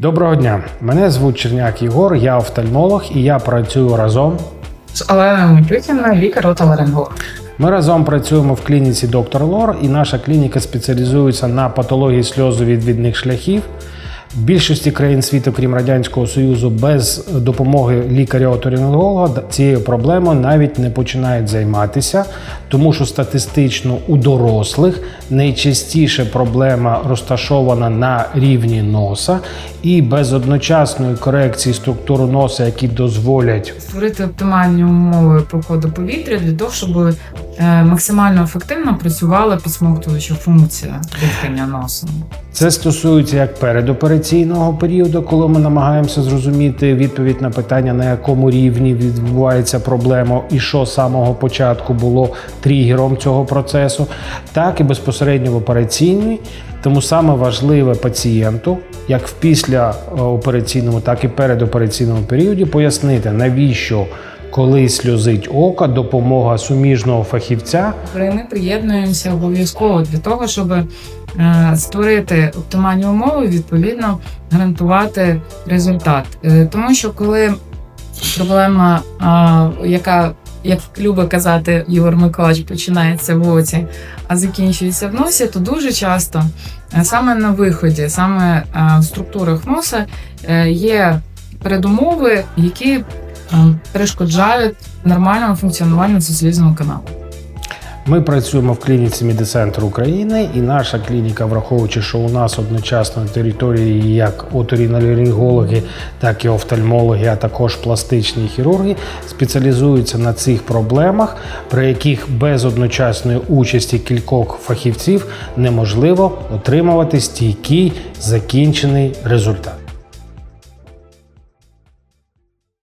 Доброго дня! Мене звуть Черняк Єгор, я офтальмолог і я працюю разом. з Оленою Микитівною, лікар отоларинголог. Ми разом працюємо в клініці Доктор Лор, і наша клініка спеціалізується на патології сльозу відвідних шляхів. Більшості країн світу, крім Радянського Союзу, без допомоги лікаря-оторинолога цією проблемою навіть не починають займатися, тому що статистично у дорослих найчастіше проблема розташована на рівні носа, і без одночасної корекції структури носа, які дозволять Створити оптимальні умови проходу повітря для того, щоб максимально ефективно працювала підсмоктуюча функція дихання носом. Це стосується як передопераційного періоду, коли ми намагаємося зрозуміти відповідь на питання, на якому рівні відбувається проблема, і що з самого початку було тригером цього процесу, так і безпосередньо в операційній. Тому саме важливе пацієнту, як в післяопераційному, так і передопераційному періоді, пояснити, навіщо, коли сльозить око, допомога суміжного фахівця Ми приєднуємося обов'язково для того, щоб е, створити оптимальні умови, відповідно гарантувати результат. Е, Тому що коли проблема, яка як любить казати Ігор Миколаївич, починається в оці, а закінчується в носі, то дуже часто е, саме на виході, саме в структурах носа є передумови, які перешкоджають нормальному функціонуванню соцлізного каналу. Ми працюємо в клініці Медицентр України, і наша клініка, враховуючи, що у нас одночасно на території як оторіноларингологи, так і офтальмологи, а також пластичні хірурги, спеціалізуються на цих проблемах, при яких без одночасної участі кількох фахівців неможливо отримувати стійкий закінчений результат.